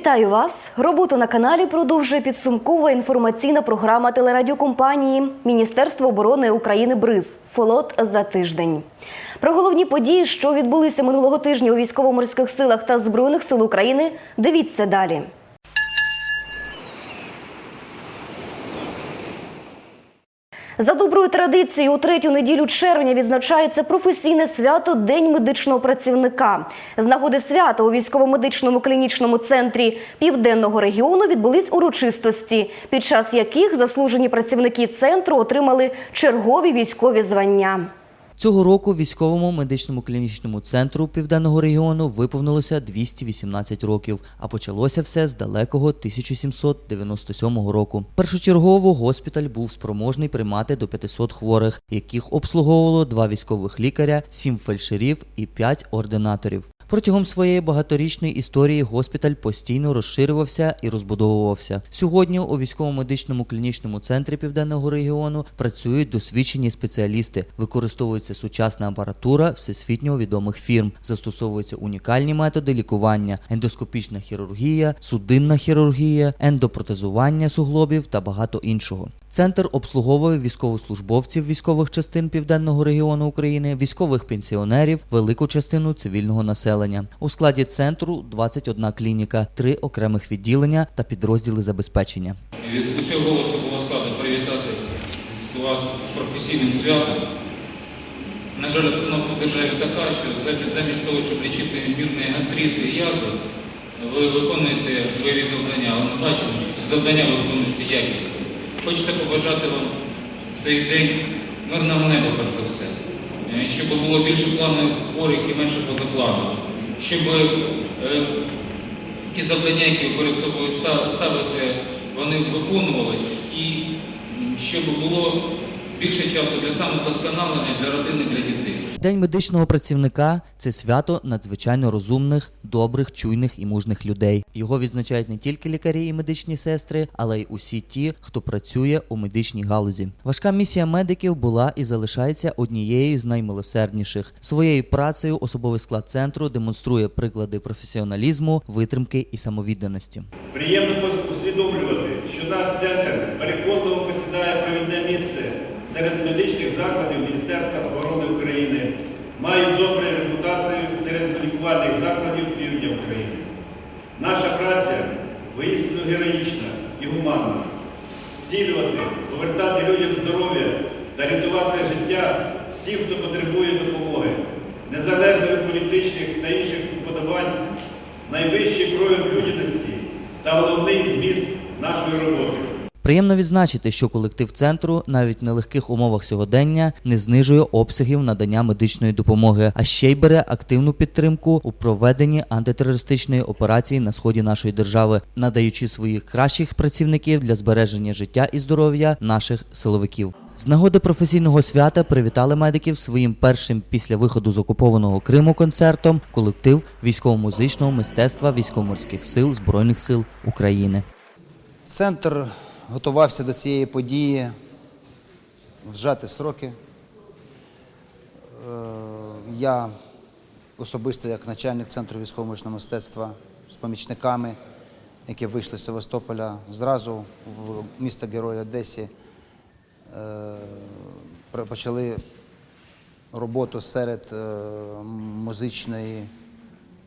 Вітаю вас! Роботу на каналі продовжує підсумкова інформаційна програма телерадіокомпанії Міністерство оборони України БРИЗ Фолот за тиждень. Про головні події, що відбулися минулого тижня у військово-морських силах та збройних сил України, дивіться далі. За доброю традицією, у третю неділю червня відзначається професійне свято День медичного працівника. З нагоди свята у військово-медичному клінічному центрі південного регіону відбулись урочистості, під час яких заслужені працівники центру отримали чергові військові звання. Цього року військовому медичному клінічному центру південного регіону виповнилося 218 років, а почалося все з далекого 1797 року. Першочергово госпіталь був спроможний приймати до 500 хворих, яких обслуговувало два військових лікаря, сім фельдшерів і п'ять ординаторів. Протягом своєї багаторічної історії госпіталь постійно розширювався і розбудовувався. Сьогодні у військово-медичному клінічному центрі південного регіону працюють досвідчені спеціалісти, використовується сучасна апаратура всесвітньо відомих фірм, застосовуються унікальні методи лікування, ендоскопічна хірургія, судинна хірургія, ендопротезування суглобів та багато іншого. Центр обслуговує військовослужбовців військових частин південного регіону України, військових пенсіонерів, велику частину цивільного населення. У складі центру 21 клініка, три окремих відділення та підрозділи забезпечення. Від усього голосу було складно привітати з вас з професійним святом. На жаль, обстановка в державі така, що замість- того, щоб лічити мірні гастрити і язви, ви виконуєте бойові завдання, але ми бачимо, що ці завдання виконуються якісно. Хочеться побажати вам цей день мирного неба, перш за все, Е, щоб було більше планових хворих і менше позапланових, щоб е, ті завдання, які ви перед собою ста- ставите, вони виконувалися і щоб було більше часу для самовдосконалення, для родини, для дітей. День медичного працівника це свято надзвичайно розумних, добрих, чуйних і мужних людей. Його відзначають не тільки лікарі і медичні сестри, але й усі ті, хто працює у медичній галузі. Важка місія медиків була і залишається однією з наймилосердніших. Своєю працею особовий склад центру демонструє приклади професіоналізму, витримки і самовідданості. Приємно усвідомлювати, що наш центр переконливо посідає провідне місце серед медичних закладів Міністерства оборони України, мають добру репутацію серед лікувальних закладів півдня України. Наша праця воїстину героїчна і гуманна. Зцілювати, повертати людям здоров'я та рятувати життя всім, хто потребує допомоги, незалежно від політичних та інших уподобань, найвищий прояв людяності та головний зміст нашої роботи. Приємно відзначити, що колектив центру навіть в нелегких умовах сьогодення не знижує обсягів надання медичної допомоги, а ще й бере активну підтримку у проведенні антитерористичної операції на сході нашої держави, надаючи своїх кращих працівників для збереження життя і здоров'я наших силовиків. З нагоди професійного свята привітали медиків своїм першим після виходу з окупованого Криму концертом колектив військово-музичного мистецтва військово-морських сил Збройних сил України. Центр готувався до цієї події в зжаті сроки. Е, Я особисто, як начальник центру військово-музичного мистецтва з помічниками, які вийшли з Севастополя, зразу в місто Герой Одесі е, почали роботу серед е, музичної,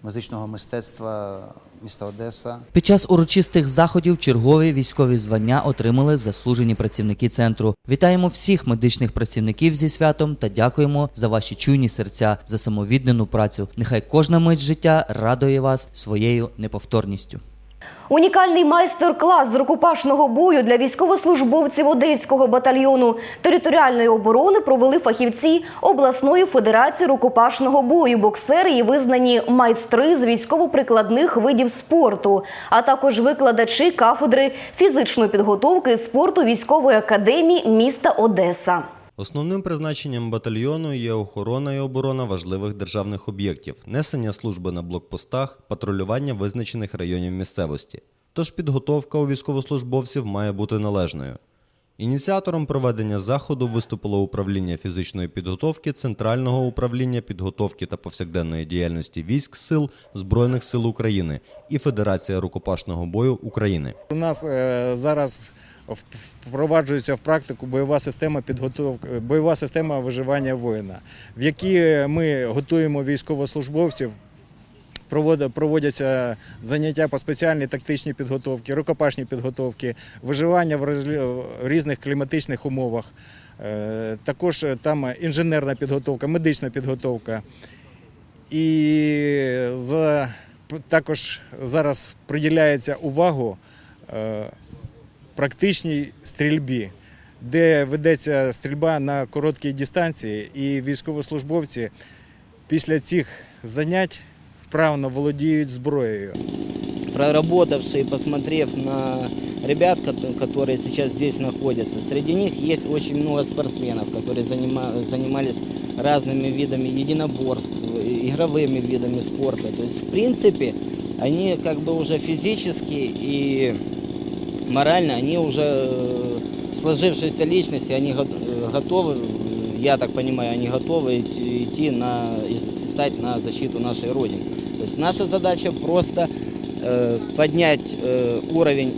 музичного мистецтва міста Одеса. Під час урочистих заходів чергові військові звання отримали заслужені працівники центру. Вітаємо всіх медичних працівників зі святом та дякуємо за ваші чуйні серця, за самовіддану працю. Нехай кожна мить життя радує вас своєю неповторністю. Унікальний майстер-клас з рукопашного бою для військовослужбовців Одеського батальйону територіальної оборони провели фахівці обласної федерації рукопашного бою, боксери і визнані майстри з військово-прикладних видів спорту, а також викладачі кафедри фізичної підготовки спорту військової академії міста Одеса. Основним призначенням батальйону є охорона і оборона важливих державних об'єктів, несення служби на блокпостах, патрулювання визначених районів місцевості. Тож підготовка у військовослужбовців має бути належною. Ініціатором проведення заходу виступило управління фізичної підготовки Центрального управління підготовки та повсякденної діяльності військ сил Збройних сил України і Федерація рукопашного бою України. У нас е, зараз впроваджується в практику бойова система підготовки, бойова система виживання воїна, в якій ми готуємо військовослужбовців. Провод- Проводяться заняття по спеціальній тактичній підготовці, рукопашній підготовці, виживання в різних кліматичних умовах. Е, Також там інженерна підготовка, медична підготовка. І також зараз приділяється увагу е, практичній стрільбі, де ведеться стрільба на короткій дистанції, і військовослужбовці після цих занять вправно володіють зброєю. проработавший и посмотрев на ребят, кото- которые сейчас здесь находятся, среди них есть очень много спортсменов, которые занима- занимались разными видами единоборств, игровыми видами спорта. То есть, в принципе, они как бы уже физически и морально, они уже э, сложившиеся личности, они э, готовы, я так понимаю, они готовы идти- на, стать на защиту нашей Родины. То есть наша задача просто э, поднять э, уровень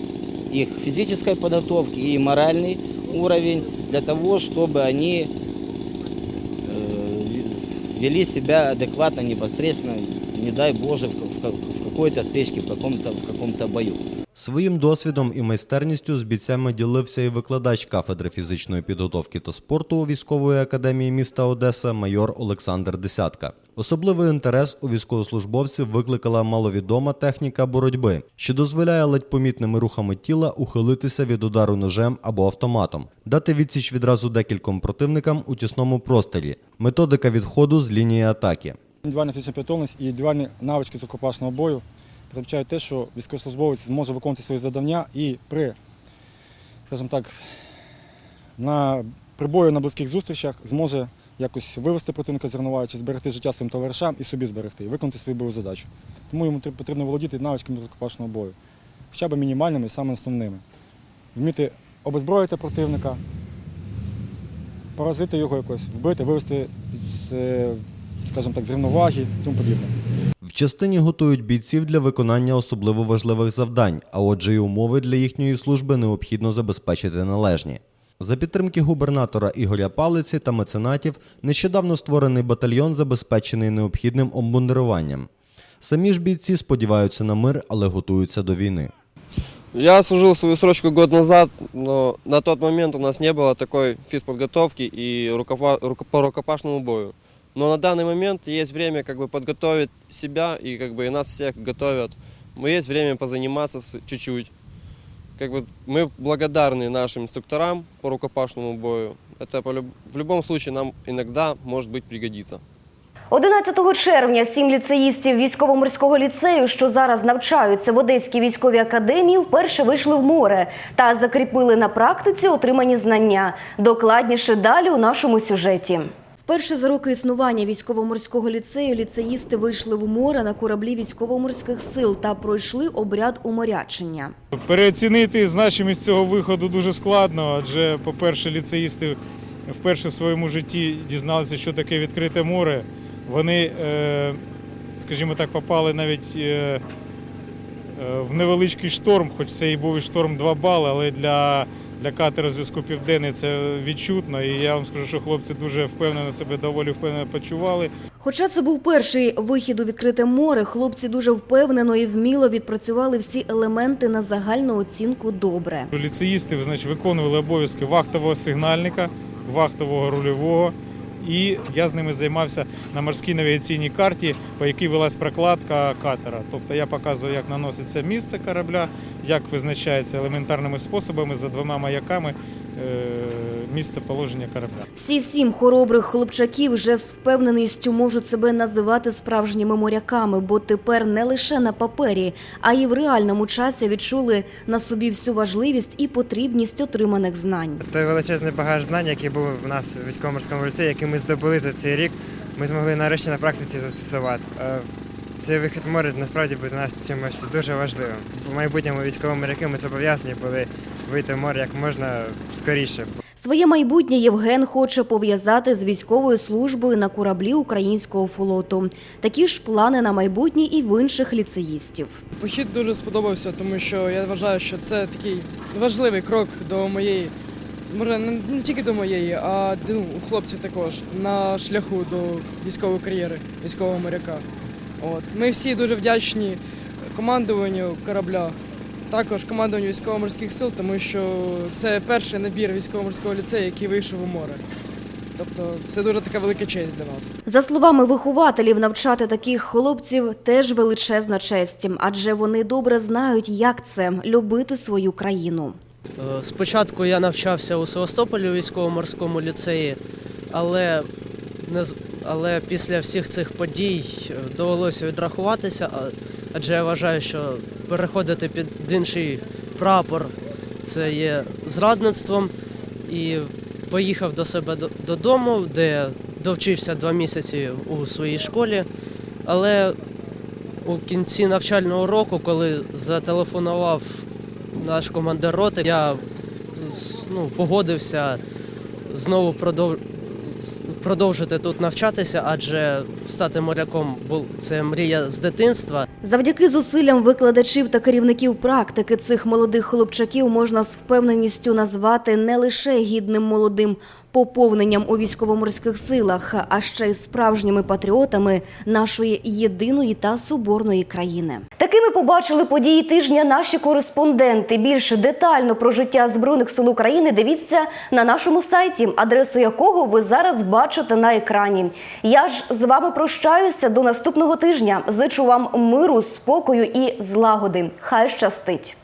их физической подготовки и моральный уровень для того, чтобы они э, вели себя адекватно, непосредственно, не дай Боже, в, в ка- в какой-то стычке, в каком-то, в каком-то бою. Своїм досвідом і майстерністю з бійцями ділився і викладач кафедри фізичної підготовки та спорту у військової академії міста Одеса майор Олександр Десятка. Особливий інтерес у військовослужбовців викликала маловідома техніка боротьби, що дозволяє ледь помітними рухами тіла ухилитися від удару ножем або автоматом, дати відсіч відразу декільком противникам у тісному просторі, методика відходу з лінії атаки. Індивідуальна фізична підготовленість і індивідуальні навички з рукопашного бою передбачають те, що військовослужбовець зможе виконувати свої завдання і при, скажімо так, на при бою на близьких зустрічах зможе якось вивести противника з рівноваги, зберегти життя своїм товаришам і собі зберегти, і виконати свою бойову задачу. Тому йому потрібно володіти навичками рукопашного бою, хоча б мінімальними і саме основними. Вміти обезброїти противника, поразити його якось, вбити, вивести з, е, скажімо так, з рівноваги і тому подібне. Частині готують бійців для виконання особливо важливих завдань, а отже, і умови для їхньої служби необхідно забезпечити належні. За підтримки губернатора Ігоря Палиці та меценатів нещодавно створений батальйон забезпечений необхідним обмундируванням. Самі ж бійці сподіваються на мир, але готуються до війни. Я служил свою срочку год назад, но на тот момент у нас не было такой физподготовки и рукопашному бою. Но на данный момент есть время как бы подготовить себя и как бы и нас всех готовят. Мы есть время позаниматься с- чуть-чуть. Как бы мы благодарны нашим инструкторам по рукопашному бою. Это по люб- в любом случае нам иногда может быть пригодится. 11 червня сім ліцеїстів військово-морського ліцею, що зараз навчаються в Одеській військовій академії, вперше вийшли в море та закріпили на практиці отримані знання. Докладніше далі у нашому сюжеті. Вперше за роки існування військово-морського ліцею ліцеїсти вийшли в море на кораблі військово-морських сил та пройшли обряд уморячення. Переоцінити значимість цього виходу дуже складно, адже, по-перше, ліцеїсти вперше в своєму житті дізналися, що таке відкрите море. Вони, е, скажімо так, попали навіть е, е, в невеличкий шторм, хоч це і був і шторм 2 бали, але для, для катера зв'язку Південний це відчутно. І я вам скажу, що хлопці дуже впевнено себе доволі впевнено почували. Хоча це був перший вихід у відкрите море, хлопці дуже впевнено і вміло відпрацювали всі елементи на загальну оцінку добре. Ліцеїсти значить, виконували обов'язки вахтового сигнальника, вахтового рульового. І я з ними займався на морській навігаційній карті, по якій велась прокладка катера. Тобто я показую, як наноситься місце корабля, як визначається елементарними способами за двома маяками е, місце положення корабля. Всі сім хоробрих хлопчаків вже з впевненістю можуть себе називати справжніми моряками, бо тепер не лише на папері, а й в реальному часі відчули на собі всю важливість і потрібність отриманих знань. Той величезний багаж знань, який був в нас в військово-морському ліцеї, який ми здобули за цей рік, ми змогли нарешті на практиці застосувати. Е, Цей вихід в море насправді буде нас чимось дуже важливим. В майбутньому військові моряки ми зобов'язані були вийти в море як можна скоріше. Своє майбутнє Євген хоче пов'язати з військовою службою на кораблі українського флоту. Такі ж плани на майбутнє і в інших ліцеїстів. Похід дуже сподобався, тому що я вважаю, що це такий важливий крок до моєї, може не тільки до моєї, а ну, у хлопців також на шляху до військової кар'єри, військового моряка. От. Ми всі дуже вдячні командуванню корабля, також командуванню військово-морських сил, тому що це перший набір військово-морського ліцею, який вийшов у море. Тобто це дуже така велика честь для нас. За словами вихователів, навчати таких хлопців теж величезна честь, адже вони добре знають, як це любити свою країну. Е, Спочатку я навчався у Севастополі у військово-морському ліцеї, але, не, з- але після всіх цих подій е, довелося відрахуватися, адже я вважаю, що переходити під інший прапор це є зрадництвом. І поїхав до себе додому, де довчився два місяці у своїй школі. Але у кінці навчального року, коли зателефонував наш командир роти, я ну, погодився знову продов... продовжити тут навчатися, адже стати моряком був це мрія з дитинства. Завдяки зусиллям викладачів та керівників практики цих молодих хлопчаків можна з впевненістю назвати не лише гідним молодим поповненням у військово-морських силах, а ще й справжніми патріотами нашої єдиної та соборної країни. Такими побачили події тижня наші кореспонденти. Більше детально про життя збройних сил України дивіться на нашому сайті, адресу якого ви зараз бачите на екрані. Я ж з вами прощаюся до наступного тижня. Зичу вам миру, спокою і злагоди. Хай щастить!